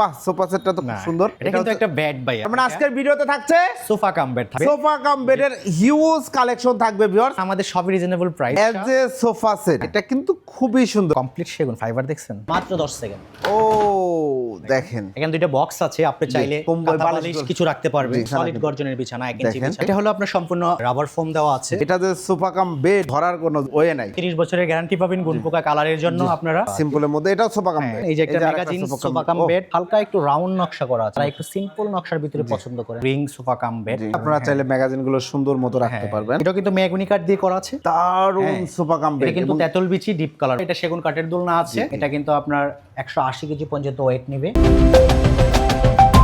বাহ সোফা সেটটা তো খুব সুন্দর। এটা কিন্তু একটা ব্যাড বাই মানে আজকের ভিডিওতে থাকছে সোফা কাম বেড থাকবে। সোফা কাম বেডের হিউজ কালেকশন থাকবে ভিউয়ার্স আমাদের সবই reasonable price as a sofa set এটা কিন্তু খুবই সুন্দর। কমপ্লিট সেগুন ফাইবার দেখছেন? মাত্র 10 সেকেন্ড ও দেখেন। এখানে দুইটা বক্স আছে আপনি চাইলে কম্বল, বালিশ কিছু রাখতে পারবেন। সলিড গর্জনের বিছানা এক ইঞ্চি বিছানা। এটা হলো আপনার সম্পূর্ণ রাবার ফোম দেওয়া আছে। এটা যে সোফা কাম বেড ধরার কোনো ওয়ে নাই। 30 বছরের গ্যারান্টি পাবেন গুণ পোকা কালারের জন্য আপনারা। সিম্পলের মধ্যে এটাও সোফা কাম হ্যাঁ, বেড এই যে একটা ম্যাগাজিন সোফা কাম বেড হালকা একটু রাউন্ড নকশা করা আছে। তারা একটু সিম্পল নকশার ভিতরে পছন্দ করে। রিং সোফা কাম বেড আপনারা চাইলে ম্যাগাজিনগুলো সুন্দর মতো রাখতে পারবেন। এটা কিন্তু মেগুনি কাঠ দিয়ে করা আছে। হ্যাঁ। সোফা কাম বেড কিন্তু তেঁতুল বিচি ডিপ কালার এটা সেগুন কাঠের দোলনা আছে। এটা কিন্তু আপনার একশো আশি কেজি পর্যন্ত ওয়েট নেবে।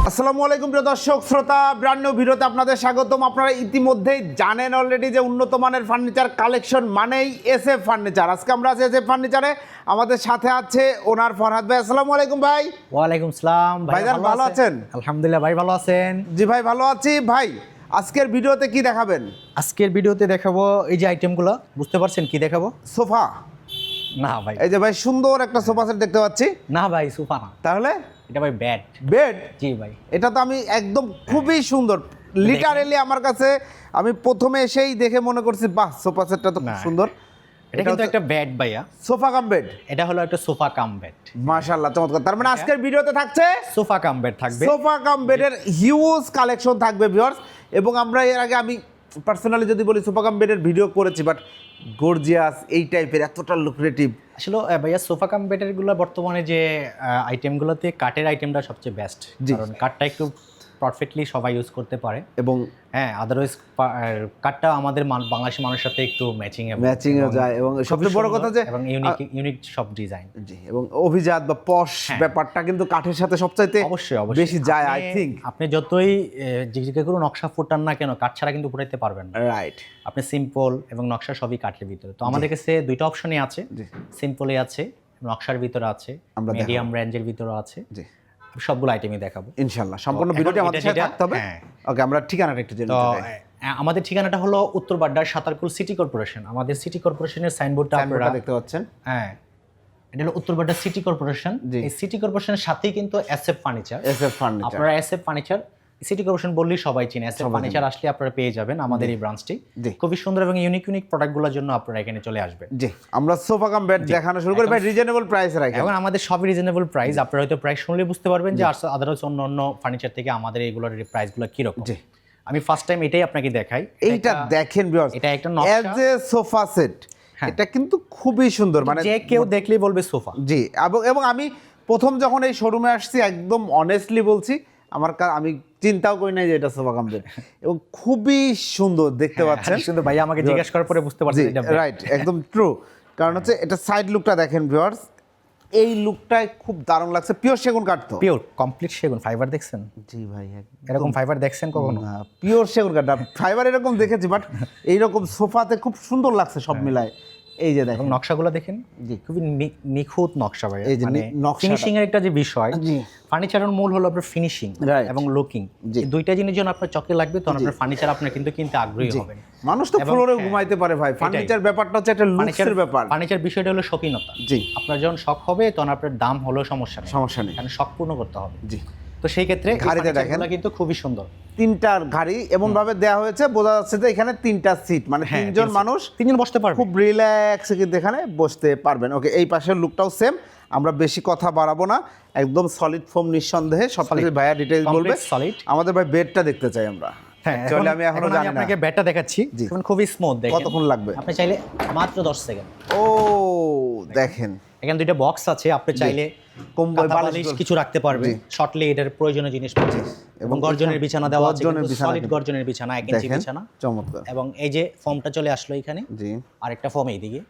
আসসালামু আলাইকুম প্রিয় দর্শক শ্রোতা ব্র্যান্ড নিউ ভিডিওতে আপনাদের স্বাগতম। আপনারা ইতিমধ্যেই জানেন অলরেডি যে উন্নত মানের ফার্নিচার কালেকশন মানেই এস এফ ফার্নিচার আজকে আমরা আছি এস এফ ফার্নিচারে আমাদের সাথে আছে ওনার ফরহাদ ভাই। আসসালামু আলাইকুম ভাই। ওয়ালাইকুম সালাম। ভাই ভালো আছেন? আলহামদুলিল্লাহ ভাই ভালো আছেন? জি ভাই ভালো আছি। ভাই আজকের ভিডিওতে কি দেখাবেন? আজকের ভিডিওতে দেখাবো এই যে আইটেমগুলো বুঝতে পারছেন কি দেখাবো? সোফা। না ভাই। এই যে ভাই সুন্দর একটা সোফা সেট দেখতে পাচ্ছি। না ভাই সুফা না। তাহলে? এটা ভাই ব্যাড বেড জি ভাই। এটা তো আমি একদম খুবই সুন্দর। লিটারেলি আমার কাছে আমি প্রথমে এসেই দেখে মনে করছি বাহ সোফা সেটটা তো খুব সুন্দর। এটা কিন্তু একটা ব্যাড ভাইয়া। সোফা কাম বেড এটা হলো একটা সোফা কাম বেড মাশাআল্লাহ চমৎকার। তার মানে আজকের ভিডিওতে থাকছে সোফা কাম বেড থাকবে। সোফা কাম বেডের হিউজ কালেকশন থাকবে ভিউয়ার্স এবং আমরা এর আগে আমি পার্সোনালি যদি বলি সোফা কাম বেডের ভিডিও করেছি বাট গর্জিয়াস এই টাইপের এতটা লুক্রেটিভ আসলে ভাইয়া সোফা কাম বেডেরগুলো বর্তমানে যে আইটেমগুলোতে কাঠের আইটেমটা সবচেয়ে বেস্ট কারণ কাঠটা একটু পারফেক্টলি সবাই ইউজ করতে পারে। এবং হ্যাঁ আদারওয়াইজ কাঠটা আমাদের বাংলাদেশি মানুষের সাথে একটু ম্যাচিং ম্যাচিং এ যায় এবং সবচেয়ে বড় কথা যে এবং ইউনিক ইউনিক সব ডিজাইন জি এবং অভিজাত বা পশ ব্যাপারটা কিন্তু কাঠের সাথে সবচাইতে হ্যাঁ। অবশ্যই অবশ্যই। বেশি যায় আই আপনি- থিঙ্ক আপনি যতই জিজ্ঞাসা করুন নকশা ফুটান না কেন কাঠ ছাড়া কিন্তু ফুটাইতে পারবেন না। রাইট আপনি সিম্পল এবং নকশা সবই কাঠের ভিতরে। তো আমাদের কাছে দুইটা অপশনই আছে। জি। সিম্পলে আছে নকশার ভিতরে আছে মিডিয়াম রেঞ্জের ভিতরে আছে। জি। সবগুলো আইটেমই দেখাবো। ইনশাল্লাহ সম্পূর্ণ ভিডিওটি আমাদের সাথে থাকতে হবে। হ্যাঁ। ওকে আমরা ঠিকানাটা একটু জেনে নিতে আমাদের ঠিকানাটা হলো উত্তর বাড্ডার সাতারকুল সিটি কর্পোরেশন। আমাদের সিটি কর্পোরেশনের সাইনবোর্ডটা আপনারা দেখতে পাচ্ছেন। হ্যাঁ। এটা হলো উত্তর বাড্ডার সিটি কর্পোরেশন। এই সিটি কর্পোরেশনের সাথেই কিন্তু এসএফ ফার্নিচার এসএফ ফার্নিচার আপনারা এসএফ ফার্নিচার সিটি কর্পোরেশন বললেই সবাই চিনে। এসএফ ফার্নিচার আসলে আপনারা পেয়ে যাবেন আমাদের এই ব্রাঞ্চটি। খুবই সুন্দর এবং ইউনিক ইউনিক প্রোডাক্টগুলোর জন্য আপনারা এখানে চলে আসবেন। জি। আমরা সোফা কাম বেড দেখানো শুরু করি। ভাই রিজনেবল প্রাইস রাখি এখন আমাদের সবই রিজনেবল প্রাইস আপনারা হয়তো প্রাইস শুনলে বুঝতে পারবেন যে আদারওয়াইজ অন্য অন্য ফার্নিচার থেকে আমাদের এইগুলোর প্রাইসগুলো কীরকম। জি। আমি ফার্স্ট টাইম এটাই আপনাকে দেখাই। এইটা দেখেন ভিউয়ার্স এটা একটা নকশা। As a sofa set. এটা কিন্তু খুবই সুন্দর। মানে যে কেউ দেখলেই বলবে সোফা জি। এবং এবং আমি প্রথম যখন এই শোরুমে আসছি একদম অনেস্টলি বলছি আমার আমি চিন্তাও করি নাই যে এটা সোফা কাম বেড এবং খুবই সুন্দর দেখতে পাচ্ছেন। শুধু ভাই আমাকে জিজ্ঞেস করার পরে বুঝতে bed। রাইট একদম ট্রু কারণ হচ্ছে এটা সাইড লুকটা দেখেন ভিউয়ার্স এই লুকটাই খুব দারুণ লাগছে। পিওর সেগুন কাঠ তো। পিওর কমপ্লিট সেগুন। ফাইবার দেখছেন? জি ভাই এরকম ফাইবার দেখছেন কখনো? পিওর সেগুন কাঠ ফাইবার এরকম দেখেছি বাট এইরকম সোফাতে খুব সুন্দর লাগছে সব হ্যাঁ। মিলায়। এই যে দেখেন। নকশাগুলো দেখেন। জি। খুবই নিখুঁত নকশা ভাই এই যে মানে। ফিনিশিং এর একটা যে বিষয় জি। ফার্নিচারের মূল হলো আপনার ফিনিশিং এবং লুকিং। দুইটা জিনিস যখন আপনার চকে লাগবে তখন আপনার ফার্নিচার আপনার কিন্তু কিনতে আগ্রহী হবেন। মানুষ তো ফ্লোরে হ্যাঁ, ঘুমাইতে পারে ভাই। ফার্নিচার ব্যাপারটা হচ্ছে একটা লুকসের ব্যাপার। ফার্নিচার বিষয়টা হলো শৌখিনতা। জি। আপনার যখন শখ হবে তখন আপনার দাম হলেও সমস্যা নেই। সমস্যা নেই। কারণ শখ পূর্ণ করতে হবে। জি। তো সেই ক্ষেত্রে গাড়িতে দেখেন। কিন্তু খুবই সুন্দর। তিনটার গাড়ি এমন ভাবে দেওয়া হয়েছে বোঝা যাচ্ছে যে এখানে তিনটা সিট মানে হ্যাঁ, তিনজন মানুষ। তিনজন বসতে পারবে। খুব রিল্যাক্সে কিন্তু এখানে বসতে পারবেন। ওকে এই পাশের লুকটাও সেম আমরা বেশি কথা বাড়াবো না একদম সলিড ফোম নিঃসন্দেহে সব কিছু ভাইয়া ডিটেইলস বলবে। সলিড আমাদের ভাই বেডটা দেখতে চাই আমরা। হ্যাঁ আমি এখনও জানি না। আপনাকে ব্যাটটা দেখাচ্ছি। এখন খুবই স্মুথ দেখেন। কতক্ষণ লাগবে? আপনি চাইলে মাত্র 10 সেকেন্ড ও দেখেন। এখানে দুইটা বক্স আছে আপনি চাইলে কম্বল, বালিশ কিছু রাখতে পারবে। শর্টলি এটার প্রয়োজনীয় জিনিস পাচ্ছে এবং গর্জনের বিছানা দেওয়া আছে সলিড গর্জনের বিছানা এক ইঞ্চি বিছানা। চমৎকার। এবং এই যে ফর্মটা চলে আসলো এখানে জি। আরেকটা ফর্ম এইদিকে।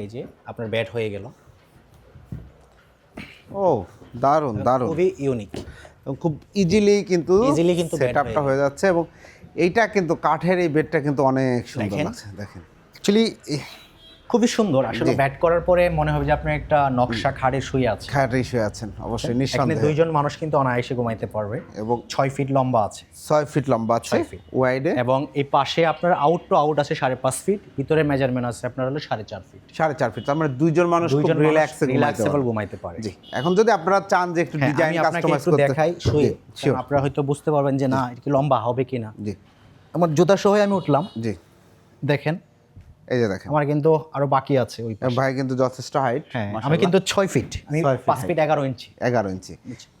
এই যে আপনার ব্যাট হয়ে গেল। ও দারুণ দারুণ। খুবই ইউনিক খুব ইজিলি কিন্তু Easily কিন্তু সেটআপটা হয়ে যাচ্ছে এবং এইটা কিন্তু কাঠের এই বেডটা কিন্তু অনেক সুন্দর দেখেন। লাগছে দেখেন। অ্যাকচুয়ালি খুবই সুন্দর। আসলে ব্যাট করার পরে মনে হবে যে আপনি একটা নকশা খাড়ে শুয়ে আছে খাটে শুয়ে আছেন অবশ্যই এখানে নিঃসন্দেহে। দুইজন মানুষ কিন্তু অনায়াসে ঘুমাইতে পারবে। এবং ছয় ফিট লম্বা আছে। ছয় ফিট লম্বা আছে ওয়াইডে এবং এই পাশে আপনার আউট টু আউট আছে সাড়ে পাঁচ ফিট ভিতরে মেজারমেন্ট আছে আপনার হলো সাড়ে চার ফিট সাড়ে চার ফিট তার মানে দুইজন মানুষ খুব দুইজন রিল্যাক্সে রিল্যাক্সেবল ঘুমাইতে পারে। জি এখন যদি আপনারা চান যে একটু হ্যাঁ, ডিজাইন কাস্টমাইজ করতে দেখাই শুয়ে। আপনারা হয়তো বুঝতে পারবেন যে না এটা কি লম্বা হবে কিনা। জি। আমার জুতা সহ আমি উঠলাম। জি। দেখেন এই যে দেখেন। আমার কিন্তু আরও বাকি আছে ওই। ভাই কিন্তু যথেষ্ট হাইট হ্যাঁ আমি কিন্তু ছয় ফিট আমি পাঁচ ফিট এগারো ইঞ্চি এগারো ইঞ্চি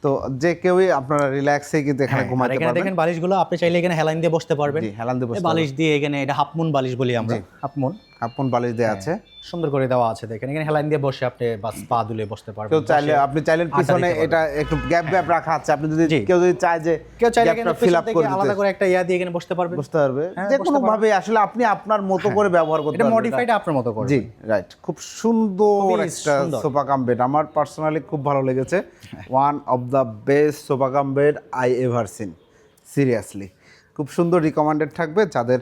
তো যে কেউই আপনারা রিল্যাক্সে কিন্তু এখানে হ্যাঁ, ঘুমাতে এখানে পারবেন। দেখেন বালিশগুলো আপনি চাইলে এখানে হেলাইন দিয়ে বসতে পারবেন। জি হেলান দিয়ে বসতে বালিশ দিয়ে এখানে এটা হাফমুন বালিশ বলি আমরা। হাফমুন। মুন বালিশ দেওয়া আছে। সুন্দর করে দেওয়া আছে দেখেন। এখানে হেলাইন দিয়ে বসে আপনি বাস পা দুলে বসতে পারবেন। কেউ চাইলে আপনি চাইলেন পিছনে এটা একটু গ্যাপ গ্যাপ রাখা আছে। আপনি যদি কেউ যদি চায় যে কেউ চাইলে কিন্তু ফিল আপ করে আলাদা করে একটা ইয়া দিয়ে এখানে বসতে পারবেন বুঝতে পারবে। হ্যাঁ, যে কোনো ভাবে আসলে আপনি আপনার মতো করে ব্যবহার করতে এটা পারবেন। মডিফাইড আপনার মতো করে। জি রাইট খুব সুন্দর একটা সোফা কাম বেড আমার পার্সোনালি খুব ভালো লেগেছে। One of the best sofa cum bed I ever seen seriously খুব সুন্দর রিকমেন্ডেড থাকবে যাদের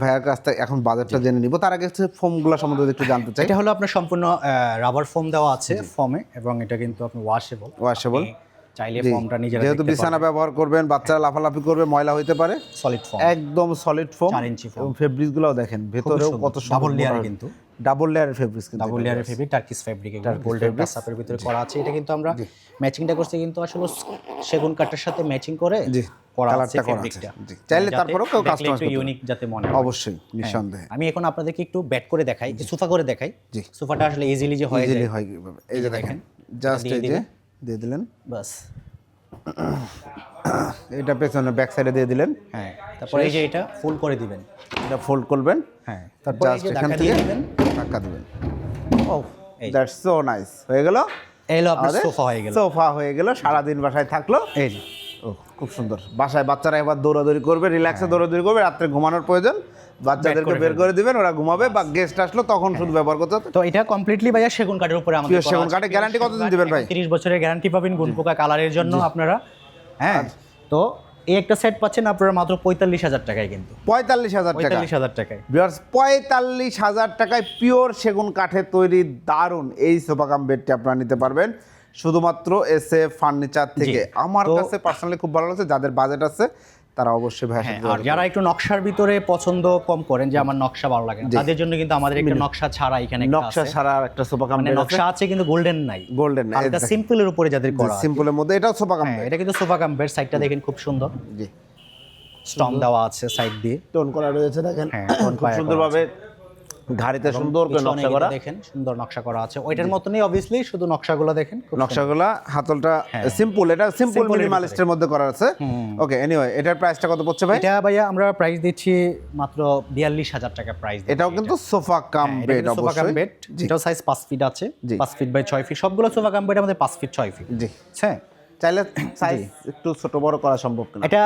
ভাইয়ার কাছ থেকে এখন বাজারটা জেনে নিব। তার আগে হচ্ছে ফোমগুলো সম্বন্ধে একটু জানতে চাই। এটা হলো আপনার সম্পূর্ণ রাবার ফোম দেওয়া আছে ফোমে এবং এটা কিন্তু আপনি ওয়াশেবল ওয়াশেবল চাইলে ফোমটা নিজেরা যেহেতু বিছানা ব্যবহার করবেন বাচ্চারা লাফালাফি করবে ময়লা হইতে পারে। সলিড ফোম একদম সলিড ফোম চার ইঞ্চি foam। এবং ফেব্রিক্স গুলাও দেখেন ভেতরেও কত লেয়ার কিন্তু। ডাবল লেয়ারের ফেব্রিক্স কিন্তু ডাবল লেয়ারের ফেব্রিক টার্কিস ফেব্রিক গোল্ডেন টাচআপের ভিতরে করা আছে। এটা কিন্তু আমরা ম্যাচিংটা করছি কিন্তু আসলে সেগুন কাঠের সাথে ম্যাচিং করে জি, করা আছে কালারটা করা আছে। ফেব্রিকটা চাইলে তারপরেও কেউ customize করতে ইউনিক যাতে মনে হয়। অবশ্যই নিঃসন্দেহে। আমি এখন আপনাদেরকে একটু ব্যাট করে দেখাই সোফা করে দেখাই। জি। সোফাটা আসলে ইজিলি যে হয়ে ইজিলি হয় এই যে দেখেন জাস্ট এই যে দিয়ে দিলেন। বাস। এটা পেছনে ব্যাক সাইডে দিয়ে দিলেন। হ্যাঁ তারপরে এই যে এটা ফোল্ড করে দিবেন। এটা ফোল্ড করবেন। হ্যাঁ তারপর জাস্ট এখান থেকে ধাক্কা দিবেন। ও দ্যাটস সো নাইস হয়ে গেল? এই হলো আপনার সোফা হয়ে গেল। সোফা হয়ে গেল সারাদিন বাসায় থাকল। এই যে। ও খুব সুন্দর। বাসায় বাচ্চারা এবার দৌড়াদৌড়ি করবে রিল্যাক্সে দৌড়াদৌড়ি করবে রাত্রে ঘুমানোর প্রয়োজন। বাচ্চাদেরকে বের করে দিবেন ওরা ঘুমাবে বা গেস্ট আসলো তখন শুধু ব্যবহার করতে হবে। তো এটা কমপ্লিটলি ভাইয়া সেগুন কাঠের উপরে আমাদের সেগুন কাঠের guarantee কতদিন দিবেন ভাই? 30 বছরের গ্যারান্টি পাবেন গুণ পোকা কালারের জন্য আপনারা। হ্যাঁ তো এই একটা সেট পাচ্ছেন আপনারা মাত্র পঁয়তাল্লিশ হাজার টাকায় কিন্তু। পঁয়তাল্লিশ হাজার টাকা। পঁয়তাল্লিশ হাজার টাকায়। বিয়ার্স পঁয়তাল্লিশ হাজার টাকায় পিওর সেগুন কাঠের তৈরি দারুণ এই সোফা কাম বেডটি আপনারা নিতে পারবেন। শুধুমাত্র এসে ফার্নিচার থেকে। আমার কাছে পার্সোনালি খুব ভালো লাগছে যাদের বাজেট আছে তারা অবশ্যই ভাই হ্যাঁ আর যারা একটু নকশার ভিতরে পছন্দ কম করেন যে আমার নকশা ভালো লাগে তাদের জন্য কিন্তু আমাদের একটা নকশা ছাড়া এখানে নকশা। ছাড়া একটা সোফা কাম মানে নকশা আছে কিন্তু গোল্ডেন নাই। গোল্ডেন নাই এটা সিম্পলের উপরে যাদের করা। সিম্পলের মধ্যে এটাও সোফা কাম এটা কিন্তু সোফা কাম্পের সাইডটা দেখেন খুব সুন্দর। জি। স্টম দেওয়া আছে সাইড দিয়ে। টোন করা রয়েছে দেখেন। হ্যাঁ, খুব সুন্দরভাবে ঘাড়িতে সুন্দর করে নকশা করা। দেখেন সুন্দর নকশা করা আছে। ওইটার মতনই অবভিয়াসলি শুধু নকশাগুলো দেখেন নকশাগুলা হাতলটা সিম্পল এটা সিম্পল মিনিমালিস্টের মধ্যে করা আছে। ওকে এনিওয়ে এটার প্রাইসটা কত পড়ছে ভাই? এটা ভাইয়া আমরা প্রাইস দিচ্ছি মাত্র বিয়াল্লিশ হাজার টাকা প্রাইস এটাও কিন্তু sofa cum bed sofa cum bed এটাও সাইজ পাঁচ ফিট আছে। জি। পাঁচ ফিট বাই ছয় ফিট সবগুলো সোফা কাম বেড আমাদের পাঁচ ফিট ছয় ফিট জি। হ্যাঁ। চাইলে সাইজ একটু ছোট বড় করা সম্ভব কিনা? এটা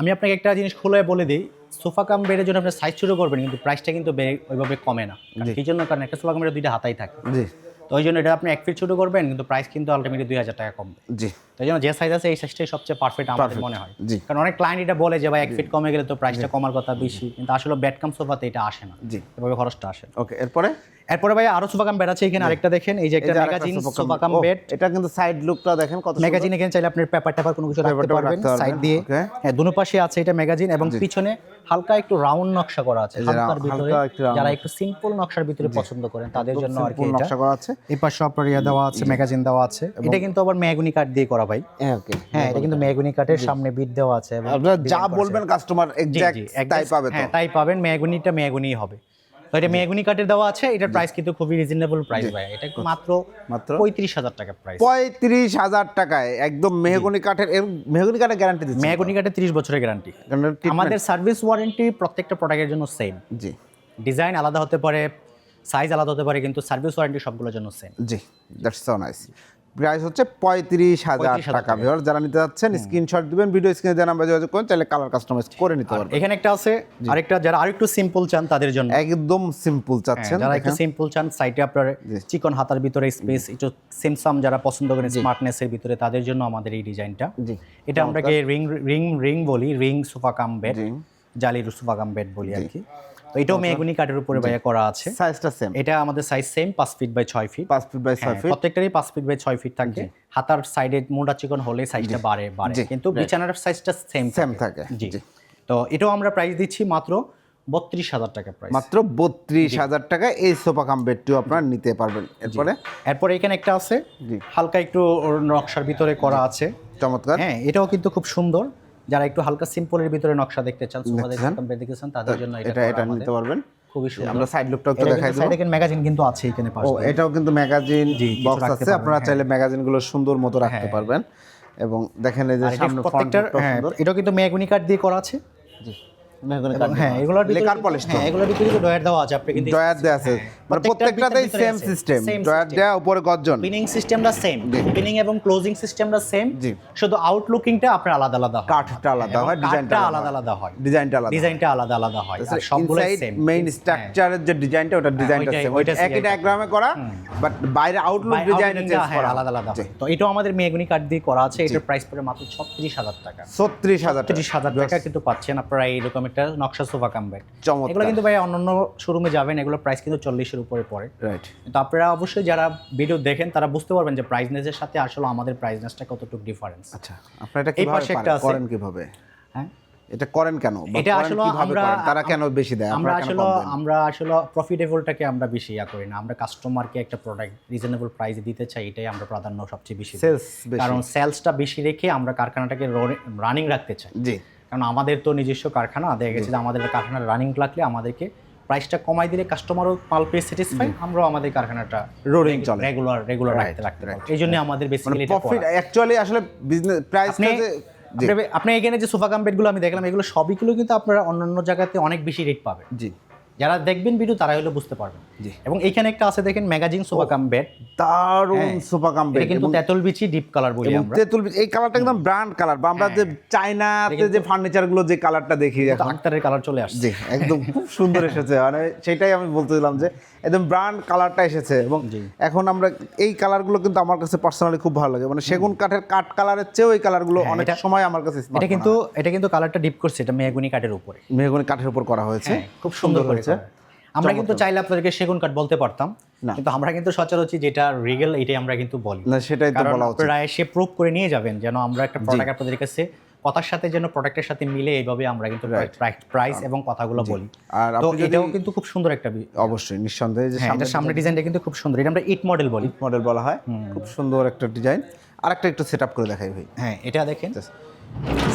আমি আপনাকে একটা জিনিস খুলে বলে দিই। সোফা কাম বেডের জন্য আপনি সাইজ শুরু করবেন কিন্তু প্রাইসটা কিন্তু ওইভাবে কমে না। কি জন্য? কারণ একটা সোফা কাম বেডের দুইটা হাতাই থাকে। জি। তো ওই জন্য এটা আপনি এক ফিট শুরু করবেন কিন্তু প্রাইস কিন্তু আলটিমেটলি দুই হাজার টাকা কমবে। জি। তো এই জন্য যে সাইজ আছে এই সাইজটাই সবচেয়ে পারফেক্ট আমাদের মনে হয়। জি। কারণ অনেক ক্লায়েন্ট এটা বলে যে ভাই এক ফিট কমে গেলে তো প্রাইসটা কমার কথা বেশি। কিন্তু আসলে ব্যাট কাম সোফাতে এটা আসে না। জি। এভাবে খরচটা আসে ওকে এরপরে? এরপরে ভাই আরও সোফা কাম বেড আছে এখানে আরেকটা দেখেন এই যে একটা magazine sofa sofa cum bed এটা কিন্তু সাইড লুকটা দেখেন কত ম্যাগাজিন এখানে চাইলে আপনার পেপার টেপার কোনো কিছু রাখতে পারবেন সাইড দিয়ে। হ্যাঁ দুনো পাশে আছে এটা ম্যাগাজিন এবং পিছনে হালকা একটু রাউন্ড নকশা করা আছে হালকার ভিতরে। যারা একটু সিম্পল নকশার ভিতরে পছন্দ করেন তাদের জন্য আর কি এটা। নকশা করা আছে। এই পাশে আপনার ইয়া দেওয়া আছে ম্যাগাজিন দেওয়া আছে। এটা কিন্তু আবার ম্যাগনি কাঠ দিয়ে করা ভাই। হ্যাঁ ওকে হ্যাঁ এটা কিন্তু ম্যাগনি কাঠের সামনে বিট দেওয়া আছে আপনারা যা। বলবেন কাস্টমার জি, এক্সাক্ট তাই exact- পাবে তো। হ্যাঁ তাই পাবেন ম্যাগনিটা ম্যাগনি হবে। তো এটা কাঠের দেওয়া আছে এটার প্রাইস কিন্তু খুবই রিজনেবল প্রাইস ভাই। এটা মাত্র মাত্র? পঁয়ত্রিশ হাজার টাকা প্রাইস পঁয়ত্রিশ হাজার টাকায় একদম মেহগনি কাঠের মেহগনি কাঠের গ্যারান্টি দিচ্ছে। ম্যাগনি কাঠের তিরিশ বছরের গ্যারান্টি আমাদের সার্ভিস ওয়ারেন্টি প্রত্যেকটা প্রোডাক্টের জন্য সেম জি। ডিজাইন আলাদা হতে পারে সাইজ আলাদা হতে পারে কিন্তু সার্ভিস ওয়ারেন্টি সবগুলোর জন্য সেম জি দ্যাটস সো নাইস প্রাইস হচ্ছে পঁয়ত্রিশ হাজার টাকা। ভিউয়ার যারা নিতে যাচ্ছেন স্ক্রিনশট দিবেন ভিডিও স্ক্রিনে দেওয়া নাম্বার যোগাযোগ করুন তাহলে কালার কাস্টমাইজ করে নিতে পারবেন। এখানে একটা আছে আরেকটা যারা আরেকটু সিম্পল চান তাদের জন্য। একদম সিম্পল হ্যাঁ, চাচ্ছেন যারা একটু সিম্পল চান সাইটে আপনার চিকন হাতার ভিতরে স্পেস একটু সিমসাম যারা পছন্দ করেন স্মার্টনেসের ভিতরে তাদের জন্য আমাদের এই ডিজাইনটা এটা আমরাকে রিং রিং রিং বলি রিং সোফা কাম বেড জালির সোফা কাম বেড বলি আর কি। তো এটাও মেগুনি কাঠের উপরে ভাইয়া করা আছে। সাইজটা সেম এটা আমাদের সাইজ সেম পাঁচ ফিট বাই ছয় ফিট পাঁচ ফিট বাই ছয় হ্যাঁ, ফিট প্রত্যেকটারই পাঁচ ফিট বাই ছয় ফিট থাকে। হাতার সাইডে মোটা চিকন হলে সাইজটা বাড়ে বাড়ে। কিন্তু বিছানার সাইজটা সেম সেম থাকে। জি। তো এটাও আমরা প্রাইস দিচ্ছি মাত্র বত্রিশ হাজার টাকা প্রাইস মাত্র বত্রিশ হাজার টাকা এই সোফা কাম বেডটিও আপনারা নিতে পারবেন। এরপরে? এরপর এখানে একটা আছে। হালকা একটু নকশার ভিতরে করা আছে। চমৎকার। হ্যাঁ এটাও কিন্তু খুব সুন্দর। যারা একটু হালকা সিম্পলের ভিতরে নকশা দেখতে চান সোফা দেখতে চান? তাদের জন্য এটা এটা এটা নিতে পারবেন। খুবই সুন্দর। আমরা সাইড লুকটাও একটু দেখাই দেবো। side ম্যাগাজিন কিন্তু আছে এখানে ও এটাও কিন্তু ম্যাগাজিন বক্স আছে। আপনারা চাইলে চাইলে ম্যাগাজিনগুলো সুন্দর মতো রাখতে পারবেন। এবং দেখেন এই যে সামনে প্রত্যেকটার হ্যাঁ এটাও কিন্তু মেগুনি কার্ড দিয়ে করা আছে। জি। হ্যাঁ লেকার পলিশ হ্যাঁ এগুলোর কিন্তু ডয়ার দেওয়া আছে আপনি কিন্তু ডয়ার দেয়া আছে। মানে প্রত্যেকটাতেই সেম সিস্টেম ডয়ার system। উপরে গর্জন। পিনিং সিস্টেমটা সেম পিনিং এবং ক্লোজিং সিস্টেমটা সেম শুধু আউটলুকিংটা আপনার আলাদা আলাদা হয়। কাঠটা আলাদা হয় ডিজাইনটা ডিজাইনটা আলাদা আলাদা হয়। ডিজাইনটা আলাদা ডিজাইনটা আলাদা আলাদা হয়। আর সবগুলো সেম মেইন স্ট্রাকচারের যে ডিজাইনটা ওটা ডিজাইনটা সেম ওইটা ওইটা একই ডায়াগ্রামে করা বাট বাইরে আউটলুক ডিজাইনে চেঞ্জ হ্যাঁ করা। আলাদা আলাদা তো এটাও আমাদের মেগুনি কাঠ দিয়ে করা আছে। এটার প্রাইস পড়ে মাত্র ছত্রিশ হাজার টাকা। 36000 টাকা। তিরিশ হাজার টাকা কিন্তু পাচ্ছেন আপনারা এইরকম একটা নকশা সোফা কামব্যাট চমৎকার। এগুলো কিন্তু ভাই অন্যান্য শোরুমে যাবেন এগুলো প্রাইস কিন্তু চল্লিশের উপরে পড়ে। রাইট তো আপনারা অবশ্যই যারা ভিডিও দেখেন তারা বুঝতে পারবেন যে প্রাইসনেসের সাথে আসলে আমাদের প্রাইসনেসটা কতটুকু ডিফারেন্স আচ্ছা আপনারা এটা কীভাবে করেন কীভাবে? হ্যাঁ? এটা করেন কেন? এটা আসলে আমরা তারা কেন বেশি দেয়? আমরা আসলে আমরা আসলে প্রফিটেবলটাকে আমরা বেশি ইয়া করি না। আমরা কাস্টমারকে একটা প্রোডাক্ট রিজনেবল প্রাইসে দিতে চাই এটাই আমরা প্রাধান্য সবচেয়ে বেশি দিই। সেলস বেশি। কারণ সেলসটা বেশি রেখে আমরা কারখানাটাকে রানিং রাখতে চাই। জি। কারণ আমাদের তো নিজস্ব কারখানা দেখা গেছে যে আমাদের কারখানার রানিং লাগলে আমাদেরকে প্রাইসটা কমাই দিলে কাস্টমারও মাল পেয়ে স্যাটিসফাই আমরাও আমাদের কারখানাটা রোলিং চলে। রেগুলার রেগুলার রাখতে রাখতে. পারি এই জন্য আমাদের বেসিক্যালি প্রফিট অ্যাকচুয়ালি আসলে বিজনেস প্রাইস আপনি এখানে যে সোফা কাম্পেটগুলো আমি দেখলাম এগুলো সবইগুলো কিন্তু আপনারা অন্যান্য জায়গাতে অনেক বেশি রেট পাবেন। জি। যারা দেখবেন ভিডিও তারা হলো বুঝতে পারবেন। এবং এইখানে একটা আছে দেখেন ম্যাগাজিন সোফা কাম বেড দারুণ হ্যাঁ। সোফা কাম বেড কিন্তু তেতুল বিচি ডিপ কালার বলি আমরা। তেতুল বিচি এই কালারটা একদম ব্র্যান্ড কালার বা আমরা যে চায়নাতে যে ফার্নিচারগুলো যে কালারটা দেখি এখন। আক্তারের কালার চলে আসছে। একদম খুব সুন্দর এসেছে। মানে সেটাই আমি বলতেছিলাম যে একদম ব্র্যান্ড কালারটা এসেছে এবং এখন আমরা এই কালারগুলো কিন্তু আমার কাছে পার্সোনালি খুব ভালো লাগে। মানে সেগুন কাঠের কাঠ কালারের চেয়েও এই কালারগুলো হ্যাঁ, অনেক সময় আমার কাছে এটা কিন্তু এটা কিন্তু কালারটা ডিপ করছে এটা মেহগুনি কাঠের উপরে। মেহগনি কাঠের উপর করা হয়েছে। হ্যাঁ, খুব সুন্দর হয়েছে। আমরা কিন্তু চাইলে আপনাদেরকে সেগুন কাঠ বলতে পারতাম না। কিন্তু আমরা কিন্তু সচরাচর যেটা রিগেল এটাই আমরা কিন্তু বলি। না সেটাই তো বলা উচিত। আপনারা এসে প্রুভ করে নিয়ে যাবেন যেন আমরা একটা প্রোডাক্ট আপনাদের কাছে কথার সাথে যেন প্রোডাক্টের সাথে মিলে এইভাবে আমরা কিন্তু প্রাইস এবং কথাগুলো বলি। আর তো এটাও কিন্তু খুব সুন্দর একটা অবশ্যই নিঃসন্দেহে যে সামনে সামনে ডিজাইনটা কিন্তু খুব সুন্দর। এটা আমরা ইট মডেল বলি। ইট মডেল বলা হয়। খুব সুন্দর একটা ডিজাইন আর একটা একটু সেট আপ করে দেখাই ভাই। হ্যাঁ এটা দেখেন।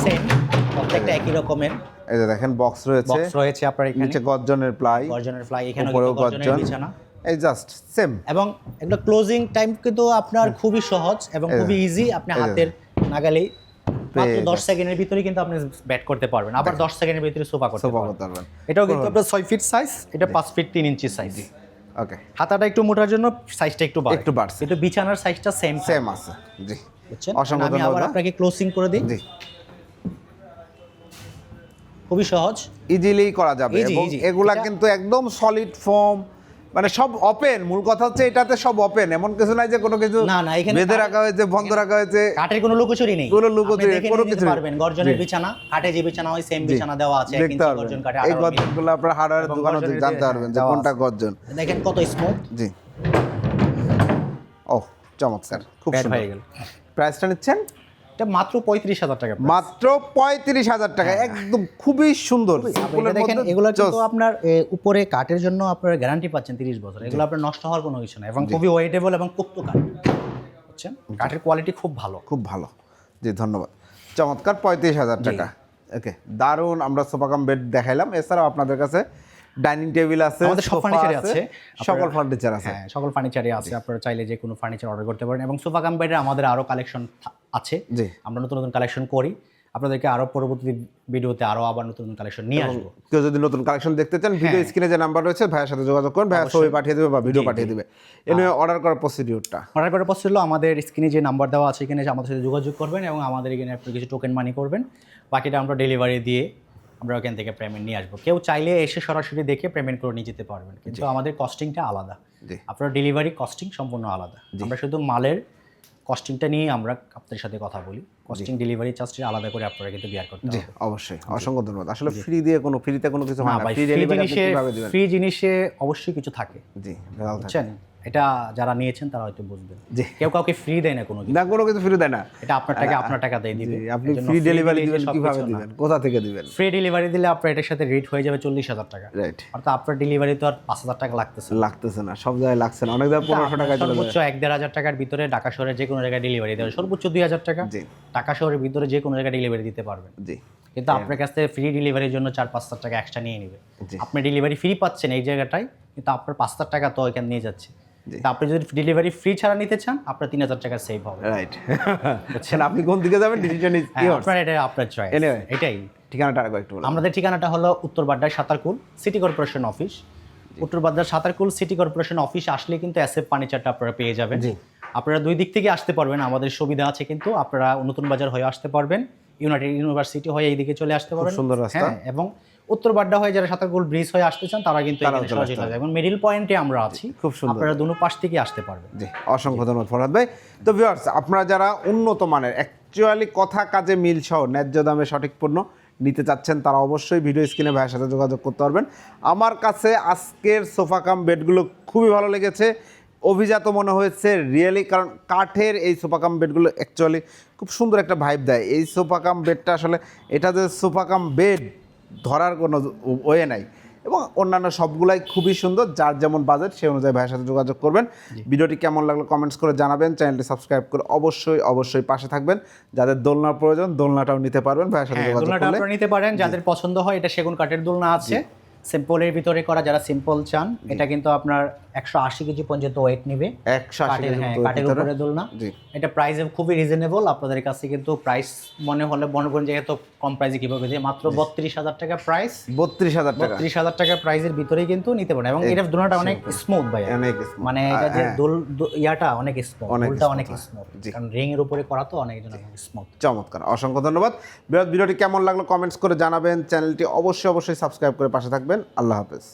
সেম প্রত্যেকটা একই রকমের। এই যে দেখেন বক্স রয়েছে। বক্স রয়েছে আপনার এখানে। নিচে গর্জনের প্লাই গর্জনের ফ্লাই এখানে গর্জন। বিছানা। এই জাস্ট সেম এবং এগুলো ক্লোজিং টাইম কিন্তু আপনার খুবই সহজ এবং খুবই ইজি আপনি হাতের নাগালেই মাত্র দশ সেকেন্ডের ভিতরে কিন্তু আপনি ব্যাট করতে পারবেন। আবার দশ সেকেন্ডের ভিতরে সোফা করতে পারবেন। এটাও কিন্তু আপনার ছয় ফিট সাইজ এটা পাঁচ ফিট তিন ইঞ্চি সাইজ ওকে হাতাটা একটু মোটার জন্য সাইজটা একটু বাড়ে। একটু বাড়ছে। কিন্তু বিছানার সাইজটা সেম সেম আছে। জি। বুঝছেন? আমি আবার আপনাকে ক্লোজিং করে দিই। জি। খুবই সহজ। ইজিলি করা যাবে এবং এগুলা কিন্তু একদম সলিড ফর্ম মানে সব ওপেন মূল কথা হচ্ছে এটাতে সব ওপেন এমন কিছু নাই যে কোনো কিছু না, না, এখানে বেঁধে রাখা হয়েছে বন্ধ রাখা হয়েছে। কাঠের কোনো লুকোচুরি নেই। কোনো লুকোচুরি নেই, কোনো কিছু পারবেন গর্জনের বিছানা কাঠে যে বিছানা হয় সেম বিছানা দেওয়া আছে এক দেখতে পারবেন। গর্জন কাঠে এই 18 মিলি। গর্জনগুলো আপনার হার্ডওয়্যারের এবং দোকানে জানতে পারবেন যে কোনটা গর্জন। দেখেন কত স্মুথ জি। ও চমৎকার। খুব সুন্দর। হয়ে গেল। প্রাইসটা নিচ্ছেন? এটা মাত্র পঁয়ত্রিশ হাজার টাকা মাত্র পঁয়ত্রিশ হাজার টাকা একদম খুবই সুন্দর দেখেন এগুলো কিন্তু আপনার উপরে কাঠের জন্য আপনার গ্যারান্টি পাচ্ছেন তিরিশ বছর। এগুলো আপনার নষ্ট হওয়ার কোনো কিছু না এবং খুবই ওয়েটেবল এবং পোক্ত কাঠ। বুঝছেন? কাঠের কোয়ালিটি খুব ভালো। খুব ভালো। জি ধন্যবাদ। চমৎকার পঁয়ত্রিশ হাজার টাকা। ওকে দারুণ আমরা সোফা কাম বেড দেখাইলাম। এছাড়াও আপনাদের কাছে ডাইনিং টেবিল আছে আমাদের সব ফার্নিচারই আছে সকল ফার্নিচার আছে। হ্যাঁ সকল ফার্নিচারই আছে। আপনারা চাইলে যে কোনো ফার্নিচার অর্ডার করতে পারেন। এবং সোফা কাম্পাইডের আমাদের আরও কালেকশন আছে। জি। আমরা নতুন নতুন কালেকশন করি। আপনাদেরকে আরও পরবর্তী ভিডিওতে আরও আবার নতুন নতুন কালেকশন নিয়ে আসব। কেউ যদি নতুন কালেকশন দেখতে চান ভিডিও হ্যাঁ। স্ক্রিনে যে নাম্বার রয়েছে ভাইয়ের সাথে যোগাযোগ করুন ভাইয়া ছবি পাঠিয়ে দেবে বা ভিডিও পাঠিয়ে দেবে। এনে অর্ডার করার প্রসিডিউরটা অর্ডার করার পর ছিল আমাদের স্ক্রিনে যে নাম্বার দেওয়া আছে এখানে আমাদের সাথে যোগাযোগ করবেন এবং আমাদের এখানে আপনি কিছু টোকেন মানি করবেন। বাকিটা আমরা ডেলিভারি দিয়ে আমরা ওখান থেকে পেমেন্ট নিয়ে আসব। কেউ চাইলে এসে সরাসরি দেখে পেমেন্ট করে নিয়ে যেতে পারবেন। কিন্তু আমাদের কস্টিংটা আলাদা। আপনার ডেলিভারি কস্টিং সম্পূর্ণ আলাদা। আমরা শুধু মালের কস্টিংটা নিয়ে আমরা আপনাদের সাথে কথা বলি। কস্টিং ডেলিভারি চার্জটা আলাদা করে আপনারা কিন্তু বিয়ার করতে জি অবশ্যই। অসংখ্য ধন্যবাদ। আসলে ফ্রি দিয়ে কোনো ফ্রিতে কোনো কিছু হয় না। ফ্রি ডেলিভারি আপনি জিনিসে কীভাবে দিবেন? ফ্রি জিনিসে অবশ্যই কিছু থাকে। জি বুঝছেন? এটা যারা নিয়েছেন তারা হয়তো বুঝবেন। যে কেউ কাউকে ফ্রি দেয় না কোনো কিছু। না কোনো কিছু ফ্রি দেয় না। এটা আপনার টাকা আপনার টাকা দিয়ে দিবে। আপনি ফ্রি ডেলিভারি দিবেন কীভাবে দিবেন? কোথা থেকে দিবেন? ফ্রি ডেলিভারি দিলে আপনার এটার সাথে রেট হয়ে যাবে চল্লিশ হাজার টাকা। রাইট অর্থাৎ আপনার ডেলিভারি তো আর পাঁচ হাজার টাকা লাগতেছে না। লাগতেছে না সব জায়গায় লাগছে না। অনেক জায়গায় পনেরোশো টাকায় চলে যায়। সর্বোচ্চ এক দেড় হাজার টাকার ভিতরে ঢাকা শহরে যে কোনো জায়গায় ডেলিভারি দেবে। সর্বোচ্চ দুই হাজার টাকা জি। ঢাকা শহরের ভিতরে যে কোনো জায়গায় ডেলিভারি দিতে পারবেন। জি। কিন্তু আপনার কাছ থেকে ফ্রি ডেলিভারির জন্য চার পাঁচ হাজার টাকা এক্সট্রা নিয়ে নেবে। আপনি ডেলিভারি ফ্রি পাচ্ছেন এই জায়গাটায় কিন্তু আপনার পাঁচ হাজার টাকা তো এখানে নিয়ে যাচ্ছে। আপনি যদি ডেলিভারি ফ্রি ছাড়া নিতে চান আপনার তিন হাজার টাকা সেভ হবে। রাইট বুঝছেন? আপনি কোন দিকে যাবেন? ডিসিশন ইজ হ্যাঁ, আপনার এটা আপনার চয়েস. এটাই। ঠিকানাটা আরেকবার একটু আমাদের ঠিকানাটা হলো উত্তর বাড্ডার সাঁতারকুল সিটি কর্পোরেশন অফিস উত্তর বাড্ডার সাঁতারকুল সিটি কর্পোরেশন অফিস আসলে কিন্তু অ্যাসেপ ফার্নিচারটা আপনারা পেয়ে যাবেন। জি। আপনারা দুই দিক থেকে আসতে পারবেন আমাদের সুবিধা আছে কিন্তু আপনারা নতুন বাজার হয়ে আসতে পারবেন ইউনাইটেড ইউনিভার্সিটি হয়ে এইদিকে চলে আসতে পারবেন। সুন্দর রাস্তা। হ্যাঁ, এবং উত্তর বাড্ডা হয়ে যারা সাঁতারকুল ব্রিজ হয়ে আসতে চান তারা কিন্তু এবং মিডিল পয়েন্টে আমরা আছি। খুব সুন্দর। আপনারা দুনো পাশ থেকে আসতে পারবেন। জি অসংখ্য ধন্যবাদ ফরহাদ ভাই। তো ভিউয়ার্স আপনারা যারা উন্নত মানের অ্যাকচুয়ালি কথা কাজে মিল সহ ন্যায্য দামে সঠিক পণ্য নিতে চাচ্ছেন তারা অবশ্যই ভিডিও স্ক্রিনে ভাইয়ের সাথে যোগাযোগ করতে পারবেন। আমার কাছে আজকের সোফা কাম বেডগুলো খুবই ভালো লেগেছে। অভিজাত মনে হয়েছে রিয়েলি কারণ কাঠের এই সোফা কাম বেডগুলো অ্যাকচুয়ালি খুব সুন্দর একটা ভাইব দেয়। এই সোফা কাম বেডটা আসলে এটা যে সোফা কাম বেড ধরার কোনো ওয়ে নাই এবং অন্যান্য সবগুলাই খুবই সুন্দর যার যেমন বাজেট সেই অনুযায়ী ভাইয়ের সাথে যোগাযোগ করবেন। ভিডিওটি কেমন লাগল কমেন্টস করে জানাবেন চ্যানেলটি সাবস্ক্রাইব করে অবশ্যই অবশ্যই পাশে থাকবেন। যাদের দোলনার প্রয়োজন দোলনাটাও নিতে পারবেন ভাইয়ের সাথে হ্যাঁ যোগাযোগ করলে। নিতে পারেন যাদের পছন্দ হয় এটা সেগুন কাঠের দোলনা আছে। সিম্পলের ভিতরে করা যারা সিম্পল চান এটা কিন্তু আপনার একশো আশি কেজি পর্যন্ত ওয়েট নেবে। একশো আশি কাঠের হ্যাঁ। উপরে দোলনা। এটা প্রাইস খুবই রিজনেবল আপনাদের কাছে কিন্তু প্রাইস মনে হলে মনে করেন যে এত কম প্রাইসে কীভাবে দিয়ে? মাত্র বত্রিশ হাজার টাকা প্রাইস বত্রিশ হাজার টাকা। বত্রিশ হাজার টাকা প্রাইসের ভিতরেই কিন্তু নিতে পারেন। এবং এটা দোলনাটা অনেক স্মুথ ভাই অনেক মানে এটা যে হ্যাঁ। দোল ইয়াটা অনেক স্মুথ দোলটা অনেক স্মুথ কারণ রিং এর উপরে করা তো অনেক স্মুথ চমৎকার। অসংখ্য ধন্যবাদ। বৃহৎ ভিডিওটি কেমন লাগল? কমেন্টস করে জানাবেন। চ্যানেলটি অবশ্যই অবশ্যই সাবস্ক্রাইব করে পাশে থাকবেন আল্লাহ হাফেজ।